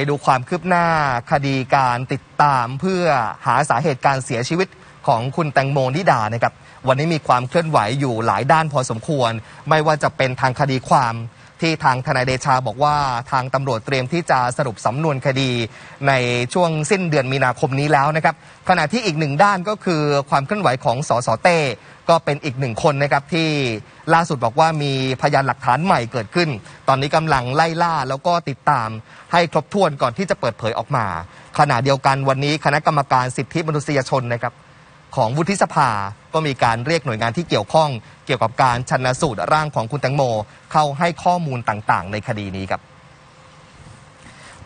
ไปดูความคืบหน้าคดีการติดตามเพื่อหาสาเหตุการเสียชีวิตของคุณแตงโมนิดานะครับวันนี้มีความเคลื่อนไหวอยู่หลายด้านพอสมควร ไม่ว่าจะเป็นทางคดีความ ที่ทางทนายเดชาบอกว่าทางตำรวจเตรียมที่จะสรุปสำนวนคดีในช่วงสิ้นเดือนมีนาคมนี้แล้วนะครับขณะที่อีกหนึ่งด้านก็คือความเคลื่อนไหวของสสเต้ก็เป็นอีกหนึ่งคนนะครับที่ล่าสุดบอกว่ามีพยานหลักฐานใหม่เกิดขึ้น ตอนนี้กำลังไล่ล่าแล้วก็ติดตามให้ครบถ้วนก่อนที่จะเปิดเผยออกมา ขณะเดียวกันวันนี้คณะกรรมการสิทธิมนุษยชนนะครับของวุฒิสภา ก็มีการเรียกหน่วยงานที่เกี่ยวข้องเกี่ยวกับการชันสูตรร่างของคุณแตงโม เข้าให้ข้อมูลต่างๆ ในคดีนี้ครับ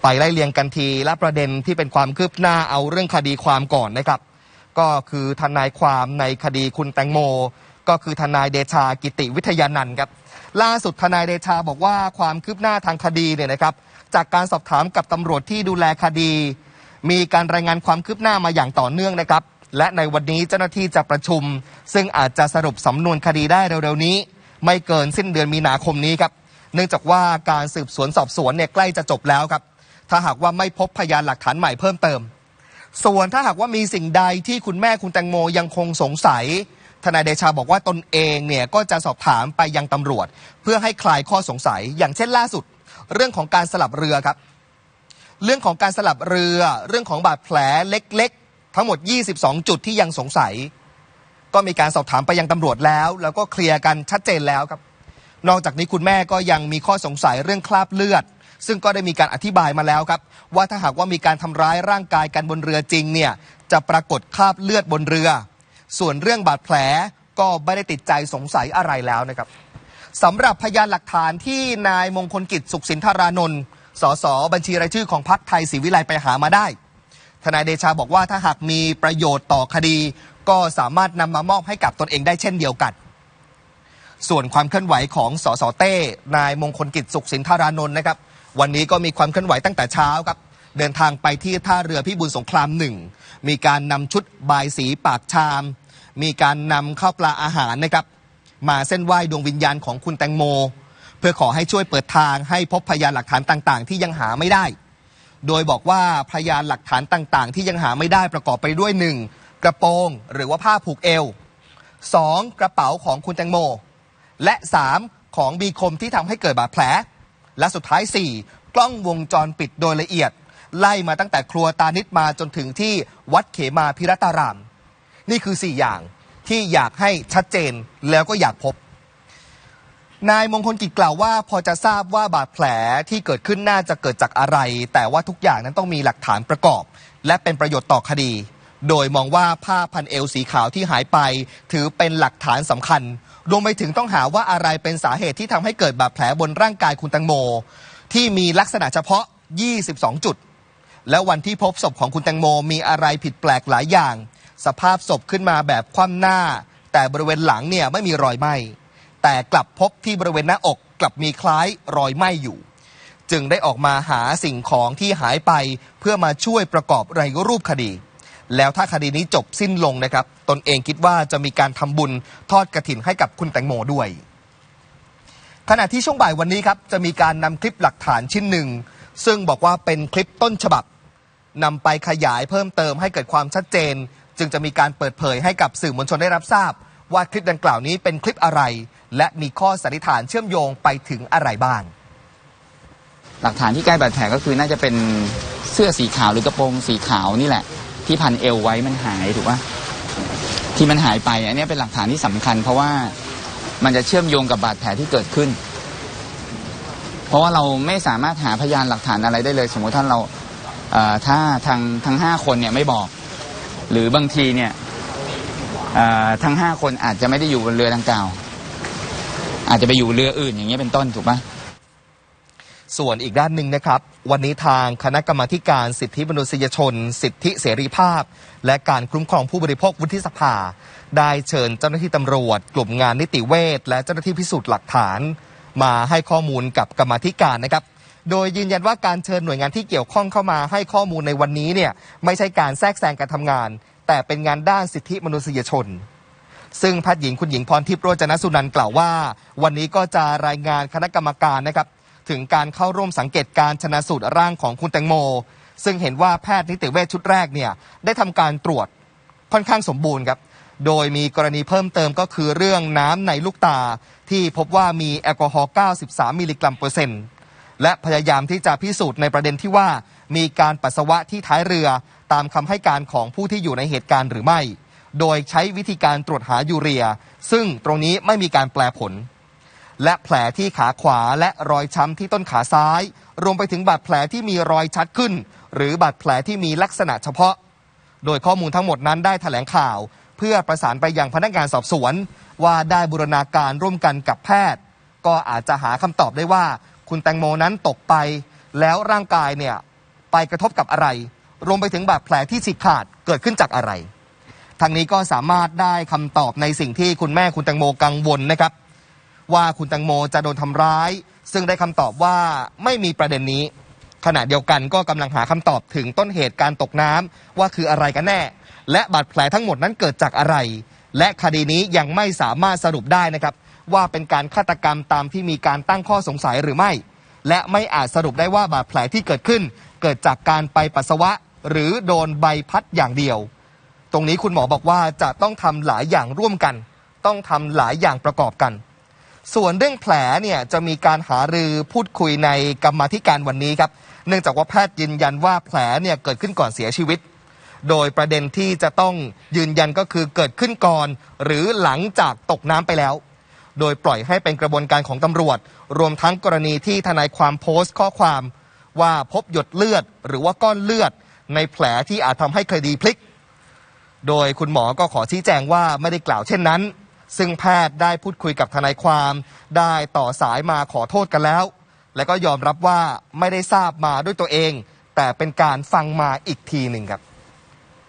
ไปไล่เลียงกันทีและประเด็นที่เป็นความคืบหน้าเอาเรื่องคดีความก่อนนะครับ ก็คือทนายความในคดีคุณแตงโม ก็คือทนายเดชากิติวิทยานันท์ครับล่าสุดทนายเดชาบอกว่าความคืบหน้าทางคดีเนี่ยนะครับ จากการสอบถามกับตำรวจที่ดูแลคดี มีการรายงานความคืบหน้ามาอย่างต่อเนื่องนะครับ และในวันนี้เจ้าหน้าที่จะประชุม ซึ่งอาจจะสรุปสำนวนคดีได้เร็วๆนี้ ไม่เกินสิ้นเดือนมีนาคมนี้ครับ เนื่องจากว่าการสืบสวนสอบสวนเนี่ยใกล้จะจบแล้วครับ ถ้าหากว่าไม่พบพยานหลักฐานใหม่เพิ่มเติม ส่วนถ้าหากว่ามีสิ่งใดที่คุณแม่คุณแตงโมยังคงสงสัยทนายเดชาบอกว่าตนเองเนี่ยก็จะสอบถามไปยังตำรวจ เพื่อให้คลายข้อสงสัย อย่างเช่นล่าสุด เรื่องของการสลับเรือครับ เรื่องของการสลับเรือ เรื่องของบาดแผลเล็ก ทั้งหมด 22 จุดที่ยังสงสัย ก็มีการสอบถามไปยังตำรวจแล้ว แล้วก็เคลียร์กันชัดเจนแล้วครับ นอกจากนี้คุณแม่ก็ยังมีข้อสงสัยเรื่องคราบเลือด ซึ่งก็ได้มีการอธิบายมาแล้วครับ ว่าถ้าหากว่ามีการทำร้ายร่างกายกันบนเรือจริงเนี่ยจะปรากฏคราบเลือดบนเรือ ส่วนเรื่องบาดแผลก็ไม่ได้ติดใจสงสัยอะไรแล้วนะครับสำหรับพยานหลักฐานที่นายมงคลกิจสุขสินธารานนท์สสบัญชีรายชื่อของพรรคไทยศรีวิไลไปหามาได้ ทนายเดชาบอกว่าถ้าหากมีประโยชน์ต่อคดี ก็สามารถนำมามอบให้กับตนเองได้เช่นเดียวกัน ส่วนความเคลื่อนไหวของสสเต้นายมงคลกิจสุขสินธารานนท์นะครับ วันนี้ก็มีความเคลื่อนไหวตั้งแต่เช้าครับ เดินทางไปที่ท่าเรือพิบูลสงครามหนึ่งมีการนำชุดบายสีปากชาม มีการนำข้าวปลาอาหารนะครับ มาเส้นไหว้ดวงวิญญาณของคุณแตงโม เพื่อขอให้ช่วยเปิดทางให้พบพยานหลักฐานต่าง ๆ ที่ยังหาไม่ได้ โดยบอกว่าพยานหลักฐานต่าง ๆ ที่ยังหาไม่ได้ประกอบไปด้วย 1. กระโปรงหรือว่าผ้าผูกเอว 2. กระเป๋าของคุณแตงโม และ 3. ของมีคมที่ทำให้เกิดบาดแผล และสุดท้าย 4. กล้องวงจรปิดโดยละเอียด ไล่มาตั้งแต่ครัวตานิดมาจนถึงที่วัดเขมาพิรัตาราม นี่คือ 4 อย่างที่อยากให้ชัดเจนแล้วก็อยากพบ นายมงคลกิจกล่าวว่าพอจะทราบว่าบาดแผลที่เกิดขึ้นน่าจะเกิดจากอะไร แต่ว่าทุกอย่างนั้นต้องมีหลักฐานประกอบ และเป็นประโยชน์ต่อคดี โดยมองว่าผ้าพันเอวสีขาวที่หายไป ถือเป็นหลักฐานสำคัญ รวมไปถึงต้องหาว่าอะไรเป็นสาเหตุที่ทำให้เกิดบาดแผลบนร่างกายคุณแตังโม ที่มีลักษณะเฉพาะ 22 จุด และวันที่พบศพของคุณแตงโมมีอะไรผิดแปลกหลายอย่าง สภาพศพขึ้นมาแบบคว่ำหน้า แต่บริเวณหลังเนี่ยไม่มีรอยไหม้ แต่กลับพบที่บริเวณหน้าอกกลับมีคล้ายรอยไหม้อยู่ จึงได้ออกมาหาสิ่งของที่หายไปเพื่อมาช่วยประกอบรายรูปคดี แล้วถ้าคดีนี้จบสิ้นลงนะครับ ตนเองคิดว่าจะมีการทำบุญทอดกระถินให้กับคุณแตงโมด้วย ขณะที่ช่วงบ่ายวันนี้ครับจะมีการนำคลิปหลักฐานชิ้นหนึ่ง ซึ่งบอกว่าเป็นคลิปต้นฉบับนำไปขยายเพิ่มเติมให้เกิดความชัดเจน จึงจะมีการเปิดเผยให้กับสื่อมวลชนได้รับทราบ ว่าคลิปดังกล่าวนี้เป็นคลิปอะไร และมีข้อสันนิษฐานเชื่อมโยงไปถึงอะไรบ้าง หลักฐานที่ใกล้บาดแผลก็คือน่าจะเป็นเสื้อสีขาวหรือกระโปรงสีขาวนี่แหละ ที่พันเอวไว้มันหายถูกปะที่มันหายไปอันนี้เป็นหลักฐานที่สำคัญ เพราะว่ามันจะเชื่อมโยงกับบาดแผลที่เกิดขึ้น เพราะว่าเราไม่สามารถหาพยานหลักฐานอะไรได้เลย สมมติถ้าเราเถ้าทางทั้งห้าคนเนี่ยไม่บอก หรือบางทีเนี่ยทั้งห้าคนอาจจะไม่ได้อยู่บนเรือดังกล่าว อาจจะไปอยู่เรืออื่นอย่างเงี้ยเป็นต้นถูกปะส่วนอีกด้านหนึ่งนะครับ วันนี้ทางคณะกรรมาการสิทธิมนุษยชน สิทธิเสรีภาพ และการคุ้มครองผู้บริโภควุฒิสภา ได้เชิญเจ้าหน้าที่ตำรวจ กลุ่มงานนิติเวชและเจ้าหน้าที่พิสูจน์หลักฐาน มาให้ข้อมูลกับกรรมาธิการนะครับโดยยืนยันว่าการเชิญหน่วยงานที่เกี่ยวข้องเข้ามาให้ข้อมูลในวันนี้เนี่ยไม่ใช่การแทรกแซงการทำงาน แต่เป็นงานด้านสิทธิมนุษยชน ซึ่งแพทย์หญิงคุณหญิงพรทิพย์โรจนสุนันท์กล่าวว่า วันนี้ก็จะรายงานคณะกรรมการนะครับ ถึงการเข้าร่วมสังเกตการชนะสูตรร่างของคุณแตงโม ซึ่งเห็นว่าแพทย์นิติเวชชุดแรกเนี่ยได้ทำการตรวจค่อนข้างสมบูรณ์ครับโดยมีกรณีเพิ่มเติมก็คือเรื่องน้ำในลูกตา ที่พบว่ามีแอลกอฮอล์ 93 มิลลิกรัมเปอร์เซ็นต์ และพยายามที่จะพิสูจน์ในประเด็นที่ว่า มีการปัสสาวะที่ท้ายเรือตามคำให้การของผู้ที่อยู่ในเหตุการณ์หรือไม่ โดยใช้วิธีการตรวจหายูเรีย ซึ่งตรงนี้ไม่มีการแปลผล และแผลที่ขาขวาและรอยช้ำที่ต้นขาซ้าย รวมไปถึงบาดแผลที่มีรอยชัดขึ้น หรือบาดแผลที่มีลักษณะเฉพาะ โดยข้อมูลทั้งหมดนั้นได้แถลงข่าว เพื่อประสานไปยังพนักงานสอบสวน ว่าได้บูรณาการร่วมกันกับแพทย์ ก็อาจจะหาคำตอบได้ว่า คุณแตงโมนั้นตกไป แล้วร่างกายเนี่ยไปกระทบกับอะไร รวมไปถึงบาดแผลที่ฉีกขาดเกิดขึ้นจากอะไร ทางนี้ก็สามารถได้คำตอบในสิ่งที่คุณแม่คุณแตงโมกังวลนะครับ ว่าคุณแตงโมจะโดนทำร้าย ซึ่งได้คำตอบว่าไม่มีประเด็นนี้ ขณะเดียวกันก็กำลังหาคำตอบถึงต้นเหตุการตกน้ำว่าคืออะไรกันแน่ และบาดแผลทั้งหมดนั้นเกิดจากอะไร และคดีนี้ยังไม่สามารถสรุปได้นะครับ ว่าเป็นการฆาตกรรมตามที่มีการตั้งข้อสงสัยหรือไม่ และไม่อาจสรุปได้ว่าบาดแผลที่เกิดขึ้น เกิดจากการไปปัสสาวะ หรือโดนใบพัดอย่างเดียว ตรงนี้คุณหมอบอกว่าจะต้องทำหลายอย่างร่วมกัน ต้องทำหลายอย่างประกอบกัน ส่วนเรื่องแผลเนี่ยจะมีการหารือพูดคุยในกรรมธิการวันนี้ครับ เนื่องจากว่าแพทย์ยืนยันว่าแผลเนี่ยเกิดขึ้นก่อนเสียชีวิต โดยประเด็นที่จะต้องยืนยันก็คือเกิดขึ้นก่อน หรือหลังจากตกน้ำไปแล้ว โดยปล่อยให้เป็นกระบวนการของตำรวจ รวมทั้งกรณีที่ทนายความโพสต์ข้อความว่าพบหยดเลือด หรือว่าก้อนเลือด ในแผลที่อาจทำให้คดีพลิก โดยคุณหมอก็ขอชี้แจงว่าไม่ได้กล่าวเช่นนั้น ซึ่งแพทย์ได้พูดคุยกับทนายความ ได้ต่อสายมาขอโทษกันแล้ว และก็ยอมรับว่าไม่ได้ทราบมาด้วยตัวเอง แต่เป็นการฟังมาอีกทีหนึ่งครับ